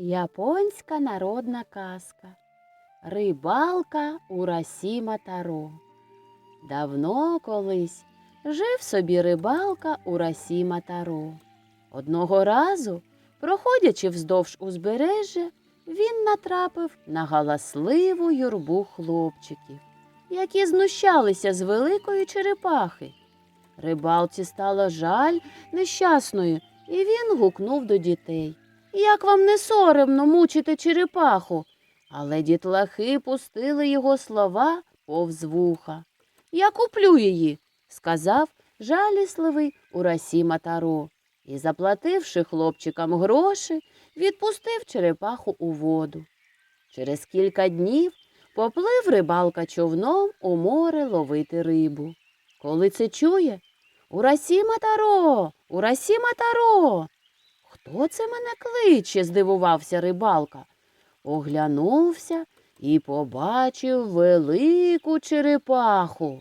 Японська народна казка. Рибалка Урасіма Таро. Давно колись жив собі рибалка Урасіма Таро. Одного разу, проходячи вздовж узбережжя, він натрапив на галасливу юрбу хлопчиків, які знущалися з великої черепахи. Рибалці стало жаль нещасної, і він гукнув до дітей. Як вам не соромно мучити черепаху? Але дітлахи пустили його слова повз вуха. Я куплю її, сказав жалісливий Урасіма Таро. І, заплативши хлопчикам гроші, відпустив черепаху у воду. Через кілька днів поплив рибалка човном у море ловити рибу. Коли це чує, Урасіма Таро, Урасіма Таро. Хто це мене кличе? здивувався рибалка. Оглянувся і побачив велику черепаху.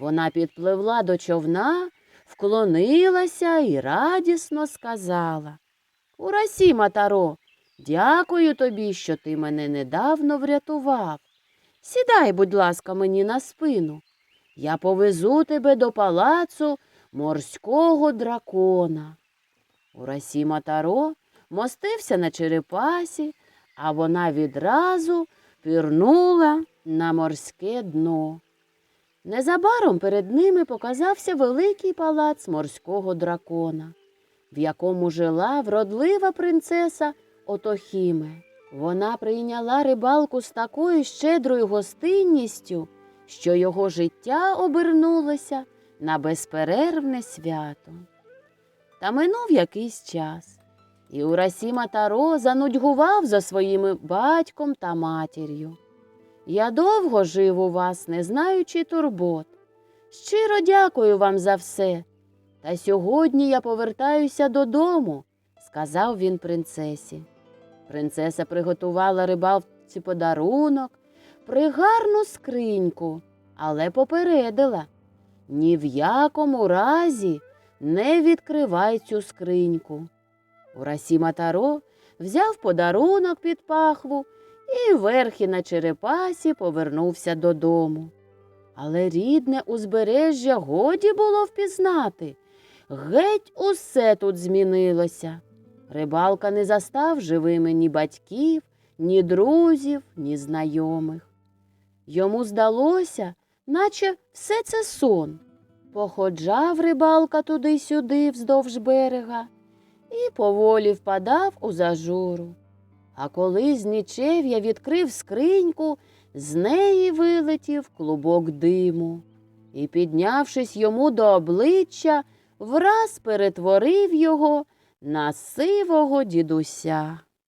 Вона підпливла до човна, вклонилася і радісно сказала. Урасіма Таро, дякую тобі, що ти мене недавно врятував. Сідай, будь ласка, мені на спину. Я повезу тебе до палацу морського дракона. Урасіма Таро мостився на черепасі, а вона відразу пірнула на морське дно. Незабаром перед ними показався великий палац морського дракона, в якому жила вродлива принцеса Отохіме. Вона прийняла рибалку з такою щедрою гостинністю, що його життя обернулося на безперервне свято. Та минув якийсь час, і Урасіма Таро занудьгував за своїми батьком та матір'ю. Я довго жив у вас, не знаючи турбот. Щиро дякую вам за все. Та сьогодні я повертаюся додому, сказав він принцесі. Принцеса приготувала рибалці подарунок, пригарну скриньку, але попередила ні в якому разі не відкривай цю скриньку. Урасіма Таро взяв подарунок під пахву і верхи на черепасі повернувся додому. Але рідне узбережжя годі було впізнати. Геть усе тут змінилося. Рибалка не застав живими ні батьків, ні друзів, ні знайомих. Йому здалося, наче все це сон. Походжав рибалка туди-сюди вздовж берега і поволі впадав у зажуру. А коли з нічев'я відкрив скриньку, з неї вилетів клубок диму і, піднявшись йому до обличчя, враз перетворив його на сивого дідуся.